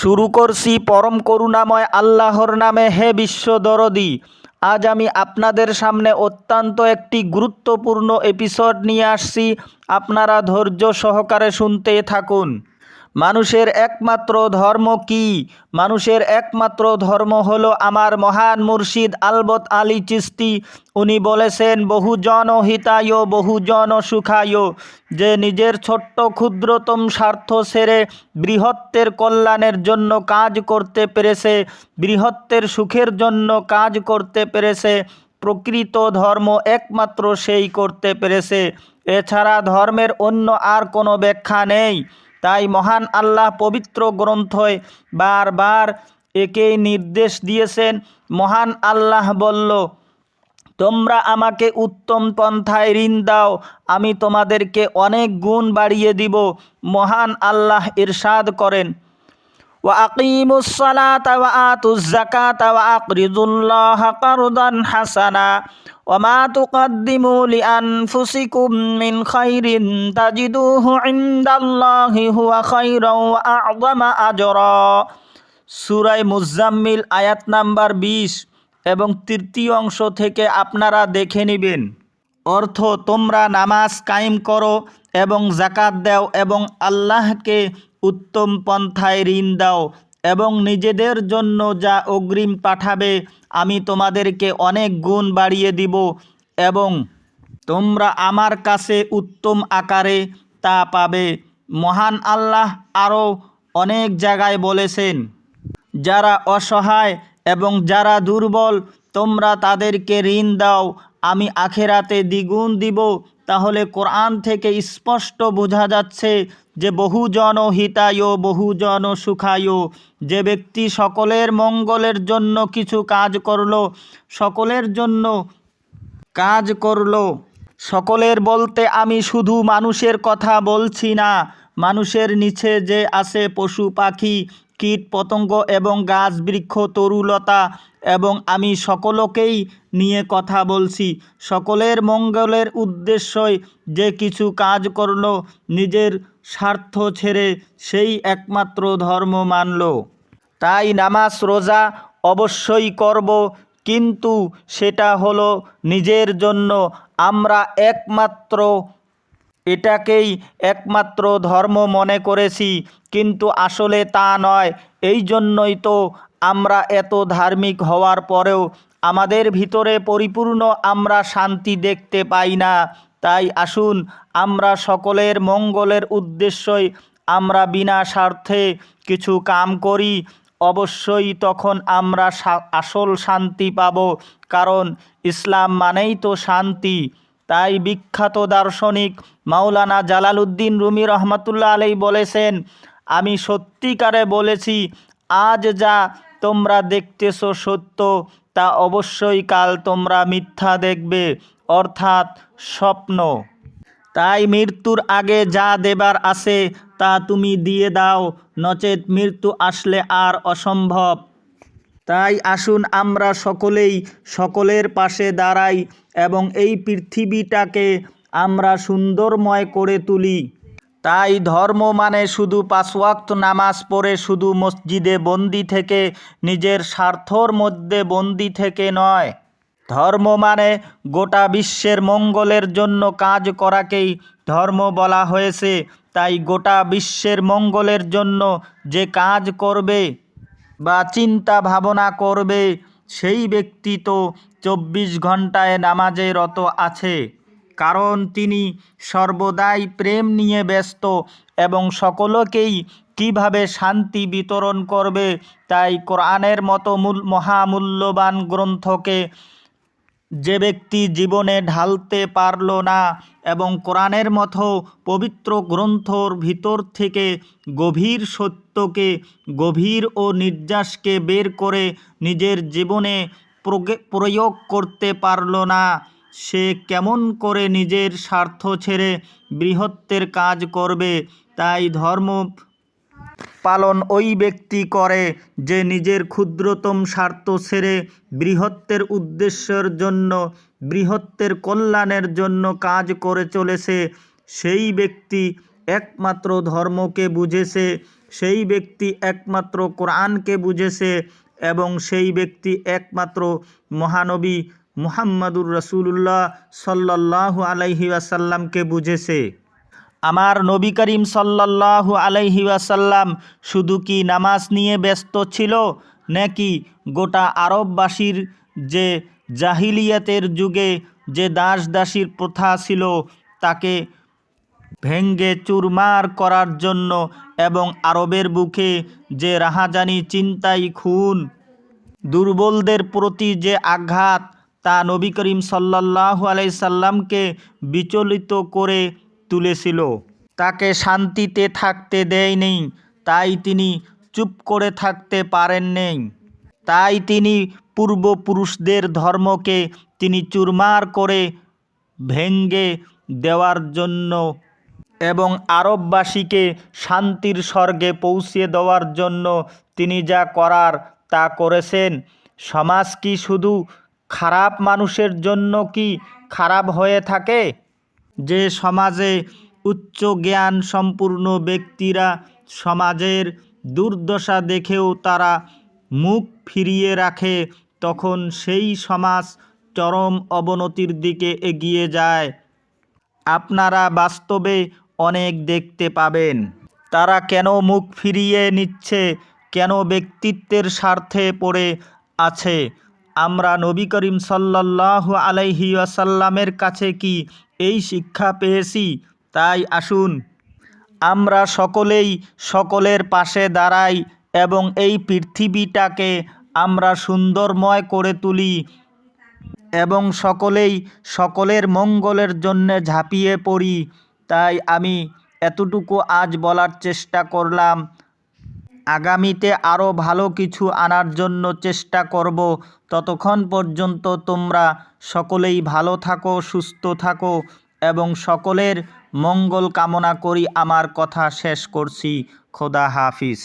শুরু করছি পরম করুণাময় আল্লাহর নামে হে বিশ্ব দরদি। আজ আমি আপনাদের সামনে অত্যন্ত একটি গুরুত্বপূর্ণ এপিসোড নিয়ে আসছি। আপনারা ধৈর্য সহকারে শুনতে থাকুন। মানুষের একমাত্র ধর্ম কি? মানুষের একমাত্র ধর্ম হলো আমার মহান মুর্শিদ আলবত আলী চিস্তি। উনি বলেছেন বহুজন হিতায় বহুজন সুখায় যে নিজের ছোট্ট ক্ষুদ্রতম স্বার্থ সেরে বৃহত্তের কল্যাণের জন্য কাজ করতে পেরেছে, বৃহত্তের সুখের জন্য কাজ করতে পেরেছে, প্রকৃত ধর্ম একমাত্র সেই করতে পেরেছে। এছাড়া ধর্মের অন্য আর কোনো ব্যাখ্যা নেই। তাই মহান আল্লাহ পবিত্র গ্রন্থয় বারবার একেই নির্দেশ দিয়েছেন। মহান আল্লাহ বলল, তোমরা আমাকে উত্তম পন্থায় ঋণ দাও, আমি তোমাদেরকে অনেক গুণ বাড়িয়ে দিব। মহান আল্লাহ ইরশাদ করেন। وأقيموا الصلاة وآتوا الزكاة وأقرضوا الله قرضا حسنا وما تقدموا لأنفسكم من خير تجدوه عند الله هو خيرا وأعظم أجرا সুরাই মুজাম্মিল আয়াত নাম্বার বিশ এবং তৃতীয় অংশ থেকে আপনারা দেখে নেবেন অর্থ তোমরা নামাজ কায়েম করো এবং জাকাত দাও এবং আল্লাহকে উত্তম পন্থায় ঋণ দাও এবং নিজেদের জন্য যা অগ্রিম পাঠাবে, আমি তোমাদেরকে অনেক গুণ বাড়িয়ে দিব এবং তোমরা আমার কাছে উত্তম আকারে তা পাবে। মহান আল্লাহ আরও অনেক জায়গায় বলেছেন, যারা অসহায় এবং যারা দুর্বল, তোমরা তাদেরকে ঋণ দাও, আমি আখেরাতে দ্বিগুণ দিব তাহলে কোরআন থেকে স্পষ্ট বোঝা যাচ্ছে যে বহুজন হিতায় বহুজন সুখায়। যে ব্যক্তি সকলের মঙ্গলের জন্য কিছু কাজ করল, সকলের জন্য কাজ করল। সকলের বলতে আমি শুধু মানুষের কথা বলছি না, মানুষের নিচে যে আছে পশু পাখি কীট, পতঙ্গ এবং গাছ, বৃক্ষ তরুলতা এবং আমি সকলকেই নিয়ে কথা বলছি। সকলের মঙ্গলের উদ্দেশ্যই যে কিছু কাজ করল, নিজের স্বার্থ ছেড়ে সেই একমাত্র ধর্ম মানল। তাই নামাজ, রোজা অবশ্যই করব, কিন্তু সেটা হলো নিজের জন্য। আমরা একমাত্র এটাকেই একমাত্র ধর্ম মনে করেছি, কিন্তু আসলে তা নয়। এই জন্যই তো আমরা এত ধার্মিক হওয়ার পরেও আমাদের ভিতরে পরিপূর্ণ আমরা শান্তি দেখতে পাই না। তাই আসুন, আমরা সকলের মঙ্গলের উদ্দেশ্যই আমরা বিনা স্বার্থে কিছু কাম করি। অবশ্যই তখন আমরা আসল শান্তি পাব, কারণ ইসলাম মানেই তো শান্তি। তাই বিখ্যাত দার্শনিক মাওলানা জালালউদ্দিন রুমি রহমতুল্লাহ আলাই বলেছেন, আমি সত্যিকারে বলেছি, আজ যা তোমরা দেখতেছো সত্য, তা অবশ্যই কাল তোমরা মিথ্যা দেখবে, অর্থাৎ স্বপ্ন। তাই মৃত্যুর আগে যা দেবার আছে, তা তুমি দিয়ে দাও, নচেত মৃত্যু আসলে আর অসম্ভব। তাই আসুন আমরা সকলেই সকলের পাশে দাঁড়াই এবং এই পৃথিবীটাকে আমরা সুন্দরময় করে তুলি। তাই ধর্ম মানে শুধু পাঁচওয়াক্ত নামাজ পড়ে শুধু মসজিদে বন্দি থেকে, নিজের স্বার্থর মধ্যে বন্দি থেকে নয়। ধর্ম মানে গোটা বিশ্বের মঙ্গলের জন্য কাজ করাকেই ধর্ম বলা হয়েছে। তাই গোটা বিশ্বের মঙ্গলের জন্য যে কাজ করবে বা চিন্তা ভাবনা করবে, সেই ব্যক্তি তো চব্বিশ ঘন্টায় নামাজে রত আছে। কারণ তিনি সর্বদাই প্রেম নিয়ে ব্যস্ত এবং সকলকেই কীভাবে শান্তি বিতরণ করবে, তাই কোরআনের মতো মূল মহামূল্যবান গ্রন্থকে যে ব্যক্তি জীবনে ঢালতে পারল না এবং কোরআনের মতো পবিত্র গ্রন্থর ভিতর থেকে গভীর সত্যকে, গভীর ও নির্যাসকে বের করে নিজের জীবনে প্রয়োগ করতে পারল না, সে কেমন করে নিজের স্বার্থ ছেড়ে বৃহত্তের কাজ করবে? তাই ধর্ম পালন ওই ব্যক্তি করে যে নিজের ক্ষুদ্রতম স্বার্থ ছেড়ে বৃহত্তের উদ্দেশ্যের জন্য, বৃহত্তের কল্যাণের জন্য কাজ করে চলেছে। সেই ব্যক্তি একমাত্র ধর্মকে বুঝেছে, সেই ব্যক্তি একমাত্র কোরআনকে বুঝেছে এবং সেই ব্যক্তি একমাত্র মহানবী মুহাম্মাদুর রসুল্লাহ সাল্লাল্লাহু আলাইহি ওয়াসাল্লামকে বুঝেছে। আমার নবী করিম সাল্লাল্লাহু আলাইহি শুধু কি নামাজ নিয়ে ব্যস্ত ছিল, নাকি গোটা আরববাসীর যে জাহিলিয়াতের যুগে যে দাস দাসীর প্রথা ছিল তাকে ভেঙ্গে চুরমার করার জন্য এবং আরবের বুকে যে রাহাজানি চিন্তাই খুন, দুর্বলদের প্রতি যে আঘাত, তা নবী করিম সাল্লাল্লাহু আলাই সাল্লামকে বিচলিত করে তুলেছিল। তাকে শান্তিতে থাকতে দেয়নি, তাই তিনি চুপ করে থাকতে পারেন নেই। তাই তিনি পূর্বপুরুষদের ধর্মকে তিনি চুরমার করে ভেঙ্গে দেওয়ার জন্য এবং আরববাসীকে শান্তির স্বর্গে পৌঁছে দেওয়ার জন্য তিনি যা করার তা করেছেন। সমাজ কি শুধু খারাপ মানুষের জন্য কি খারাপ হয়ে থাকে? যে সমাজে উচ্চ জ্ঞান সম্পূর্ণ ব্যক্তিরা সমাজের দুর্দশা দেখেও তারা মুখ ফিরিয়ে রাখে, তখন সেই সমাজ চরম অবনতির দিকে এগিয়ে যায়। আপনারা বাস্তবে অনেক দেখতে পাবেন। তারা কেন মুখ ফিরিয়ে নিচ্ছে? কেন ব্যক্তিত্বের স্বার্থে পড়ে আছে? আমরা নবী করিম সাল্লাল্লাহু আলাইহি আসাল্লামের কাছে কি এই শিক্ষা পেয়েছি? তাই আসুন, আমরা সকলেই সকলের পাশে দাঁড়াই এবং এই পৃথিবীটাকে আমরা সুন্দরময় করে তুলি এবং সকলেই সকলের মঙ্গলের জন্যে ঝাঁপিয়ে পড়ি। তাই আমি এতটুকু আজ বলার চেষ্টা করলাম। আগামীতে আরও ভালো কিছু আনার জন্য চেষ্টা করব। ততক্ষণ পর্যন্ত তোমরা সকলেই ভালো থাকো, সুস্থ থাকো এবং সকলের মঙ্গল কামনা করি। আমার কথা শেষ করছি। খোদা হাফিজ।